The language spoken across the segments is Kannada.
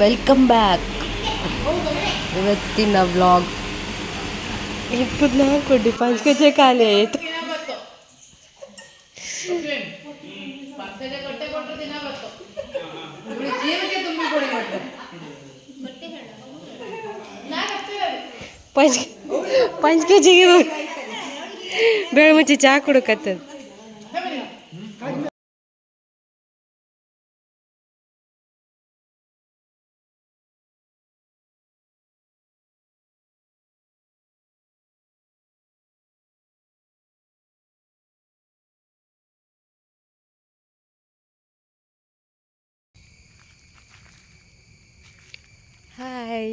ವೆಲ್ಕಮ್ ಬ್ಯಾಕ್ ಇವತ್ತಿನ ವ್ಲಾಗ್ ಇಪ್ಪತ್ನಾಲ್ಕು ಡಿಫಾನ್ಸ್ ಕಚೆ ಖಾಲಿ ಆಯಿತು ಪಂಚ ಪಂಚ ಕೆ ಜಿಗೆ ಬೇಳೆ ಮುಚ್ಚಿ ಚಹಾ ಕುಡಕತ್ತದ. ಹಾಯ್.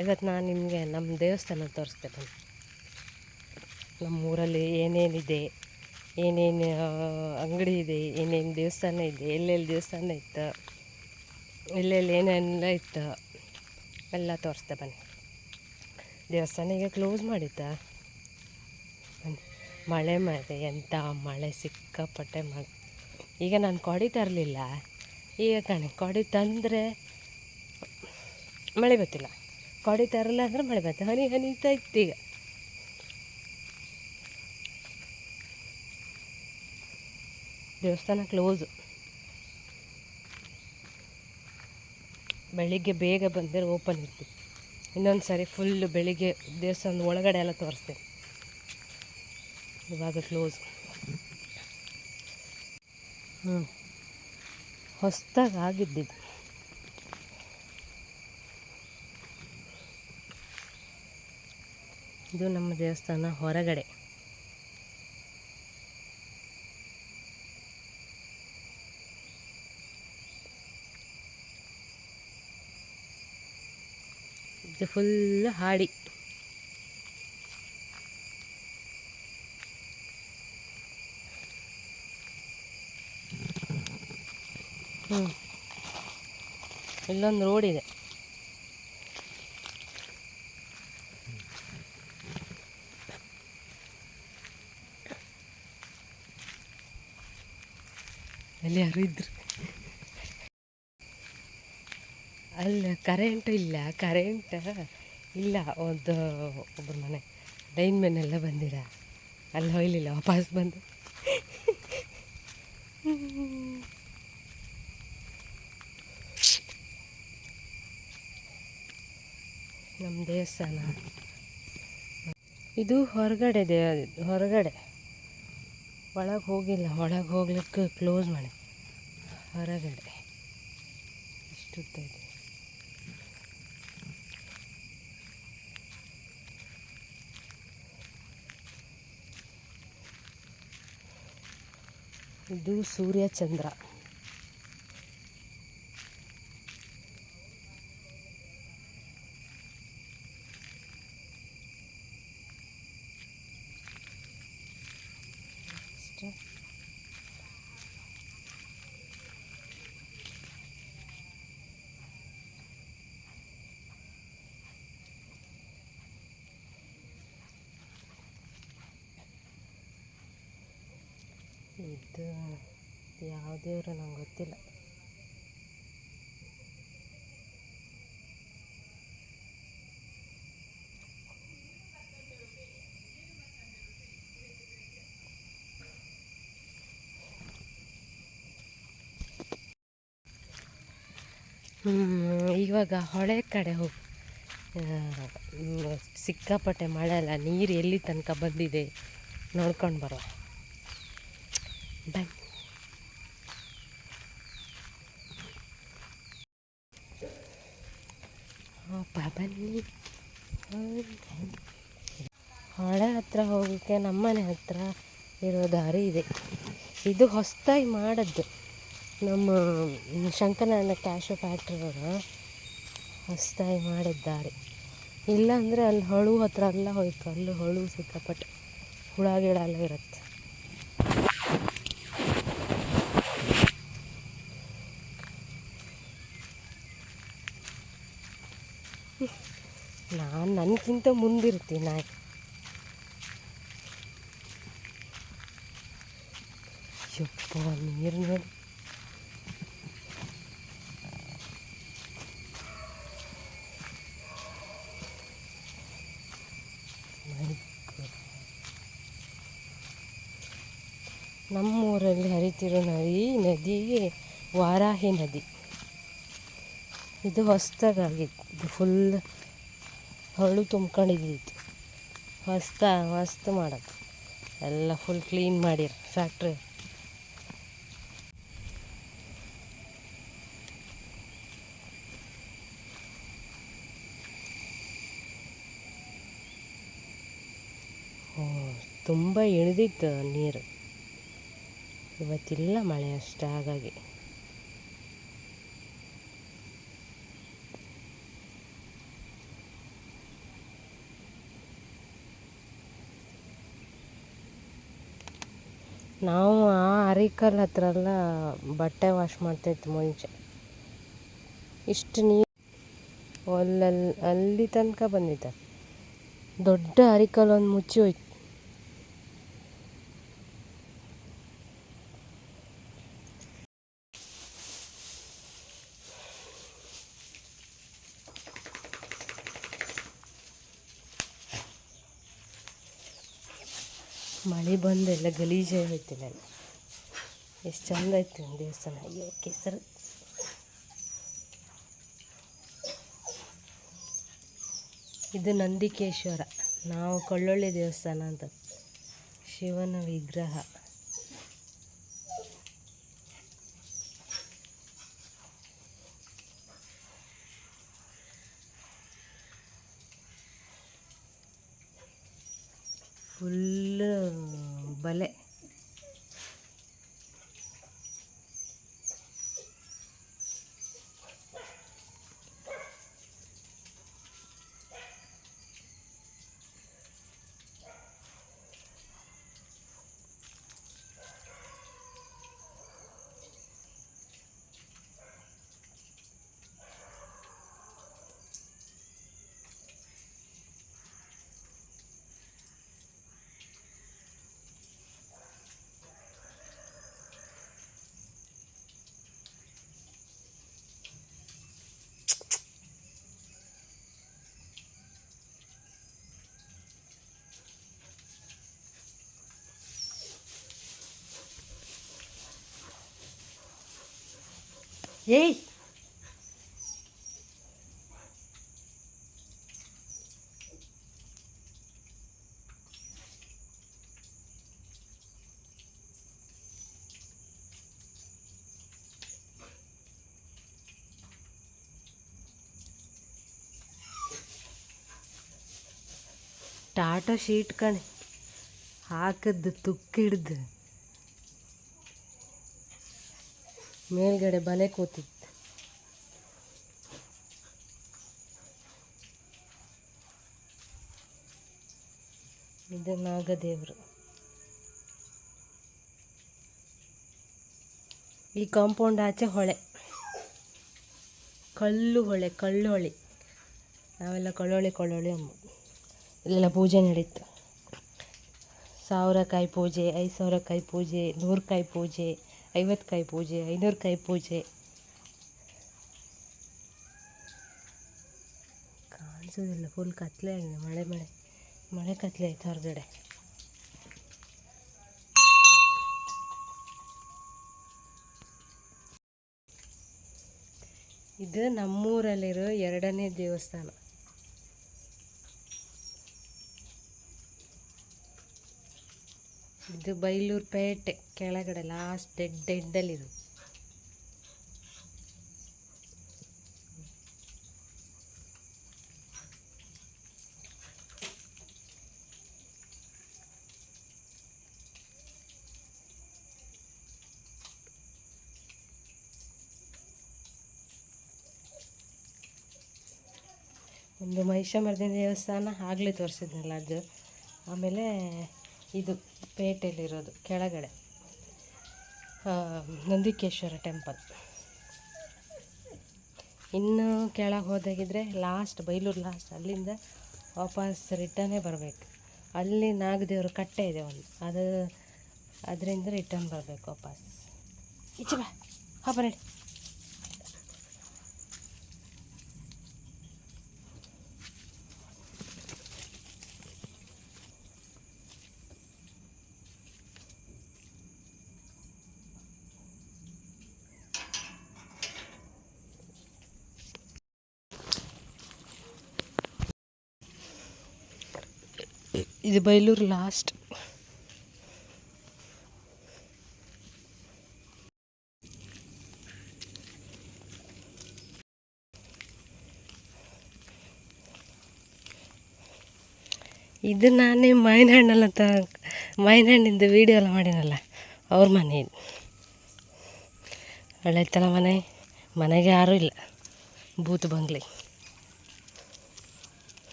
ಇವತ್ತು ನಾನು ನಿಮಗೆ ನಮ್ಮ ದೇವಸ್ಥಾನ ತೋರಿಸ್ತೆ ಬನ್ನಿ ನಮ್ಮ ಊರಲ್ಲಿ ಏನೇನಿದೆ, ಏನೇನು ಅಂಗಡಿ ಇದೆ, ಏನೇನು ದೇವಸ್ಥಾನ ಇದೆ, ಎಲ್ಲೆಲ್ಲಿ ದೇವಸ್ಥಾನ ಇತ್ತು, ಎಲ್ಲೆಲ್ಲಿ ಏನೆಲ್ಲ ಇತ್ತು, ಎಲ್ಲ ತೋರಿಸ್ತೆ ಬನ್ನಿ. ದೇವಸ್ಥಾನ ಈಗ ಕ್ಲೋಸ್ ಮಾಡಿತ್ತಾ? ಬನ್ನಿ. ಮಳೆ ಮಾಡಿದೆ ಎಂಥ ಮಳೆ ಸಿಕ್ಕಾಪಟ್ಟೆ ಮಾಡಿ ಈಗ ನಾನು ಕೊಡಿ ತರಲಿಲ್ಲ. ಈಗ ಕಣೆ, ಕೊಡಿ ತಂದರೆ ಮಳೆ ಬತ್ತಿಲ್ಲ ಕೊಡಿ ತರಲ್ಲ ಅಂದ್ರೆ ಮಳೆ ಬರ್ತದೆ ಹನಿ ಹನಿ ಇತ್ತು ಈಗ. ದೇವಸ್ಥಾನ ಕ್ಲೋಸು ಬೆಳಿಗ್ಗೆ ಬೇಗ ಬಂದರೆ ಓಪನ್ ಇರ್ತೀವಿ ಇನ್ನೊಂದು ಸಾರಿ ಫುಲ್ಲು ಬೆಳಿಗ್ಗೆ ದೇವಸ್ಥಾನದ ಒಳಗಡೆ ಎಲ್ಲ ತೋರಿಸ್ತೇನೆ. ಇವಾಗ ಕ್ಲೋಸ್ ಹ್ಞೂ ಹೊಸ್ದಾಗಿ ಆಗಿದ್ದಿದ್ದು. ಇದು ನಮ್ಮ ದೇವಸ್ಥಾನ ಹೊರಗಡೆ. ಇದು ಫುಲ್ ಹಾಡಿ. ಹ್ಞೂ ಇಲ್ಲೊಂದು ರೋಡ್ ಇದೆ. ಅಲ್ಲಿ ಯಾರು ಇದ್ರು. ಅಲ್ಲ ಕರೆಂಟ್ ಇಲ್ಲ ಕರೆಂಟ್ ಇಲ್ಲ, ಒಂದು ಒಬ್ಬರು ಮನೆ. ಲೈನ್ ಮ್ಯಾನ್ ಎಲ್ಲ ಬಂದಿರ? ಅಲ್ಲಿ ಹೋಯ್ಲಿಲ್ಲ ವಾಪಸ್ ಬಂದು. ನಮ್ಮ ದೇವಸ್ಥಾನ. ಇದು ಹೊರಗಡೆ ದೇವ ಹೊರಗಡೆ. ಒಳಗೆ ಹೋಗಿಲ್ಲ, ಒಳಗೆ ಹೋಗ್ಲಿಕ್ಕೆ ಕ್ಲೋಸ್ ಮಾಡಿ. ಹೊರಗಡೆ. ಇಷ್ಟು ಇದೆ ಇದು ಸೂರ್ಯ ಚಂದ್ರ ಅಷ್ಟೇ ಇದು ಯಾವ ದೇವರು ನಂಗೆ ಗೊತ್ತಿಲ್ಲ. ಇವಾಗ ಹೊಳೆ ಕಡೆ ಹೋಗಿ ಸಿಕ್ಕಾಪಟ್ಟೆ ಮಳೆ ಅಲ್ಲ, ನೀರು ಎಲ್ಲಿ ತನಕ ಬಂದಿದೆ ನೋಡ್ಕೊಂಡು ಬರುವ. ಅಪ್ಪ ಬನ್ನಿ ಹೊಳೆ ಹತ್ರ ಹೋಗೋಕ್ಕೆ ನಮ್ಮನೆ ಹತ್ರ ಇರೋ ದಾರಿ ಇದೆ. ಇದು ಹೊಸ್ತಾಗಿ ಮಾಡದ್ದು. ನಮ್ಮ ಶಂಕರನಾರಾಯಣ ಕ್ಯಾಶು ಫ್ಯಾಕ್ಟ್ರಿಯವರು ಹೊಸದಾಗಿ ಮಾಡಿದ್ದಾರೆ ಇಲ್ಲ ಅಂದರೆ ಅಲ್ಲಿ ಹೊಳು ಹತ್ರ ಎಲ್ಲ ಹೋಯ್ತು. ಅಲ್ಲಿ ಹಳು ಸಿಕ್ಕಾಪಟ್ಟೆ. ಹುಳ ಗಿಡ ಎಲ್ಲ ಇರುತ್ತೆ. ನಾನು ನನಗಿಂತ ಮುಂದಿರ್ತೀನಿ ನಾಯಿ ಯಪ್ಪ, ನೀರು ನೋಡಿ. ನಮ್ಮೂರಲ್ಲಿ ಹರಿತಿರೋ ನದಿ ನದಿ, ವಾರಾಹಿ ನದಿ. ಇದು ಹೊಸದಾಗಿತ್ತು ಫುಲ್ ಹಳ್ಳು ತುಂಬ್ಕೊಂಡಿದ್ದಿತ್ತು ಹೊಸ್ತ ಹೊಸ್ತು ಮಾಡೋದು. ಎಲ್ಲ ಫುಲ್ ಕ್ಲೀನ್ ಮಾಡಿರ ಫ್ಯಾಕ್ಟ್ರಿ ತುಂಬ ಇಳಿದಿತ್ತು ನೀರು. ಇವತ್ತಿಲ್ಲ ಮಳೆ ಅಷ್ಟೇ, ಹಾಗಾಗಿ. ನಾವು ಆ ಅರಿಕಲ್ ಹತ್ರ ಎಲ್ಲ ಬಟ್ಟೆ ವಾಶ್ ಮಾಡ್ತಾಯಿತ್ತು ಮುಂಚೆ. ಇಷ್ಟು ನೀರು ಅಲ್ಲಲ್ಲಿ ಅಲ್ಲಿ ತನಕ ಬಂದಿದ್ದ ದೊಡ್ಡ ಅರಿಕಲ್ ಒಂದು ಮುಚ್ಚಿ ಹೋಯ್ತು. ಮಳೆ ಬಂದು ಎಲ್ಲ ಗಲೀಜೇ ನಾನು. ಎಷ್ಟು ಚಂದ ಐತಿ ದೇವಸ್ಥಾನ. ಅಯ್ಯೋ, ಕೆಸರು. ಇದು ನಂದಿಕೇಶ್ವರ. ನಾವು ಕಳ್ಳೊಳ್ಳಿ ದೇವಸ್ಥಾನ ಅಂತ. ಶಿವನ ವಿಗ್ರಹ. ಫುಲ್ ಬಲೆ ಏಯ್ ಟಾಟಾ ಶೀಟ್ ಕಣೆ ಹಾಕದ್ದು ತುಕ್ಕಿಡ್ದು ಮೇಲ್ಗಡೆ ಬಲೆ ಕೂತಿತ್ತು. ಇದು ನಾಗದೇವರು. ಈ ಕಾಂಪೌಂಡ್ ಆಚೆ ಹೊಳೆ. ಕಲ್ಲು ಹೊಳೆ ಕಳ್ಳು ಹೊಳೆ ನಾವೆಲ್ಲ ಕಳ್ಳೊಳಿ ಕಳ್ಳೊಳಿ ಅಮ್ಮ. ಇಲ್ಲೆಲ್ಲ ಪೂಜೆ ನಡೀತು. ಸಾವಿರಕಾಯಿ ಪೂಜೆ, ಐದು ಸಾವಿರಕಾಯಿ ಪೂಜೆ ನೂರು ಕಾಯಿ ಪೂಜೆ. ಐವತ್ತು ಕಾಯಿ ಪೂಜೆ, ಐನೂರು ಕಾಯಿ ಪೂಜೆ. ಕಾಣಿಸೋದಿಲ್ಲ ಫುಲ್ ಕತ್ಲೆ ಆಗಿದೆ, ಮಳೆ ಮಳೆ ಮಳೆ ಕತ್ಲೆ ಆಯ್ತು ಹೊರಗಡೆ. ಇದು ನಮ್ಮೂರಲ್ಲಿರೋ ಎರಡನೇ ದೇವಸ್ಥಾನ. ಇದು ಬೈಲೂರು ಪೇಟೆ ಕೆಳಗಡೆ ಲಾಸ್ಟ್ ಡೆಡ್ ಡೆಡ್ಡಲ್ಲಿರೋದು ಒಂದು ಮಹಿಷಾಮರ್ದಿನಿ ದೇವಸ್ಥಾನ ಆಗಲೇ ತೋರಿಸಿದ್ನಲ್ಲ ಅದು. ಆಮೇಲೆ ಇದು ಪೇಟೆಯಲ್ಲಿರೋದು, ಕೆಳಗಡೆ. ನಂದಿಕೇಶ್ವರ ಟೆಂಪಲ್. ಇನ್ನು ಕೆಳಗೆ ಹೋದಾಗಿದ್ದರೆ ಲಾಸ್ಟ್ ಬೈಲೂರು ಲಾಸ್ಟ್ ಅಲ್ಲಿಂದ ವಾಪಸ್ ರಿಟರ್ನೇ ಬರಬೇಕು. ಅಲ್ಲಿ ನಾಗದೇವರು ಕಟ್ಟೆ ಇದೆ ಒಂದು. ಅದು, ಅದರಿಂದ ರಿಟರ್ನ್ ಬರಬೇಕು ವಾಪಸ್. ಈಚೆ ಬಾ, ಹಾಂ, ಬನ್ನಿ. ಇದು ಬೈಲೂರು ಲಾಸ್ಟ್ ಇದು ನಾನೇ ಹಣ್ಣೆಲ್ಲ ತ ಮಾವಿನ ಹಣ್ಣಿಂದು ವೀಡಿಯೋ ಎಲ್ಲ ಮಾಡಿನಲ್ಲ, ಅವ್ರ ಮನೆ ಇದು. ಒಳ್ಳೆತನ ಮನೆ, ಮನೆಗೆ ಯಾರೂ ಇಲ್ಲ ಬೂತ್ ಬಂಗ್ಲೆ.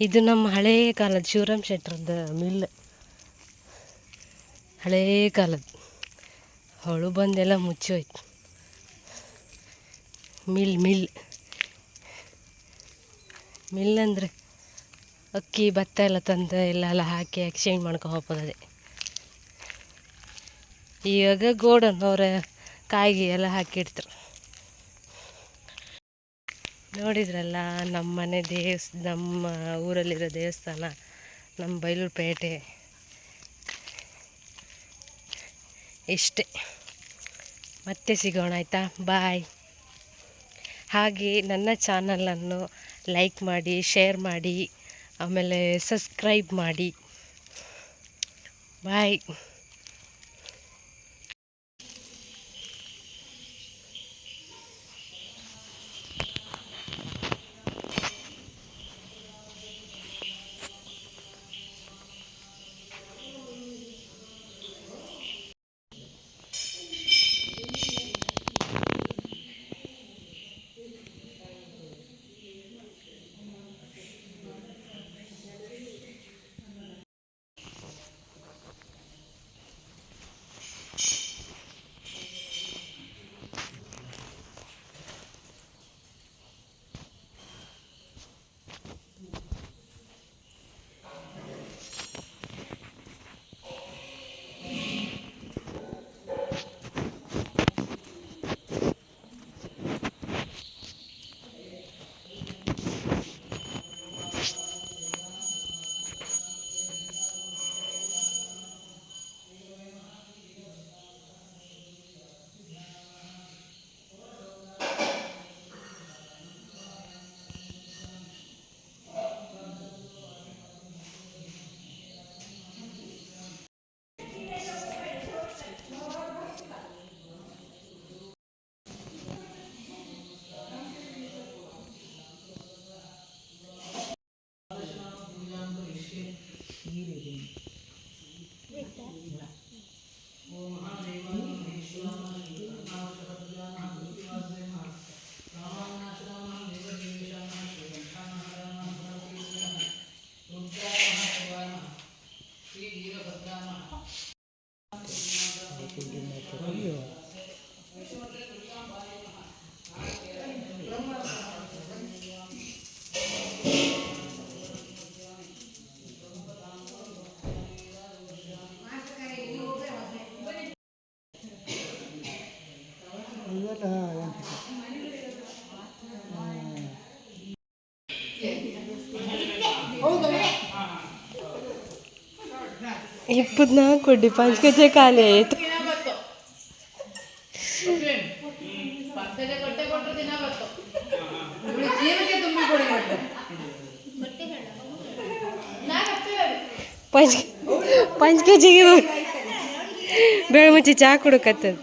ಇದು ನಮ್ಮ ಹಳೆಯ ಕಾಲದ ಶಿವರಾಮ್ ಶೆಟ್ರದ್ದು ಮಿಲ್. ಹಳೇ ಕಾಲದ. ಹೊಳು ಬಂದೆಲ್ಲ ಮುಚ್ಚೋಯ್ತು ಮಿಲ್ ಮಿಲ್. ಮಿಲ್ ಅಂದರೆ ಅಕ್ಕಿ, ಭತ್ತ ಎಲ್ಲ ತಂದು ಎಲ್ಲ ಎಲ್ಲ ಹಾಕಿ ಎಕ್ಸ್ಚೇಂಜ್ ಮಾಡ್ಕೊ ಹೋಗ್ಬೋದು ಅದೇ ಇವಾಗ ಗೋಡನ್ ಅವರ ಕಾಯಿಗೆ ಎಲ್ಲ ಹಾಕಿಡ್ತಾರೆ. ನೋಡಿದ್ರಲ್ಲ, ನಮ್ಮ ಮನೆ ದೇವಸ್, ನಮ್ಮ ಊರಲ್ಲಿರೋ ದೇವಸ್ಥಾನ, ನಮ್ಮ ಬೈಲೂರು ಪೇಟೆ. ಇಷ್ಟೇ. ಮತ್ತೆ ಸಿಗೋಣ ಆಯಿತಾ? ಬಾಯ್. ಹಾಗೆ ನನ್ನ ಚಾನಲನ್ನು ಲೈಕ್ ಮಾಡಿ, ಶೇರ್ ಮಾಡಿ, ಆಮೇಲೆ ಸಬ್ಸ್ಕ್ರೈಬ್ ಮಾಡಿ. ಬಾಯ್. ಇಪ್ಪತ್ನಾಲ್ಕು ಕೊಡ್ಡಿ ಪಂಚ್ ಕೆಜಿ ಖಾಲಿ ಆಯಿತು ಪಕ್ಕದ ಕೊಟ್ಟೆ ಕೊಟ್ಟರೆ ದಿನ ಬತ್ತು ಇವಳು ಜೀವಕ್ಕೆ ತುಂಬಿ ಕೊಡಿ ಕೊಟ್ಟೆ ನಾ ಕಟ್ತೇವೆ ಪಂಚ್ ಪಂಚ್ ಕೆ ಜಿಗೆ ಬೇಳೆ ಮುಚ್ಚಿ ಚಹಾ ಕುಡಕತ್ತದ.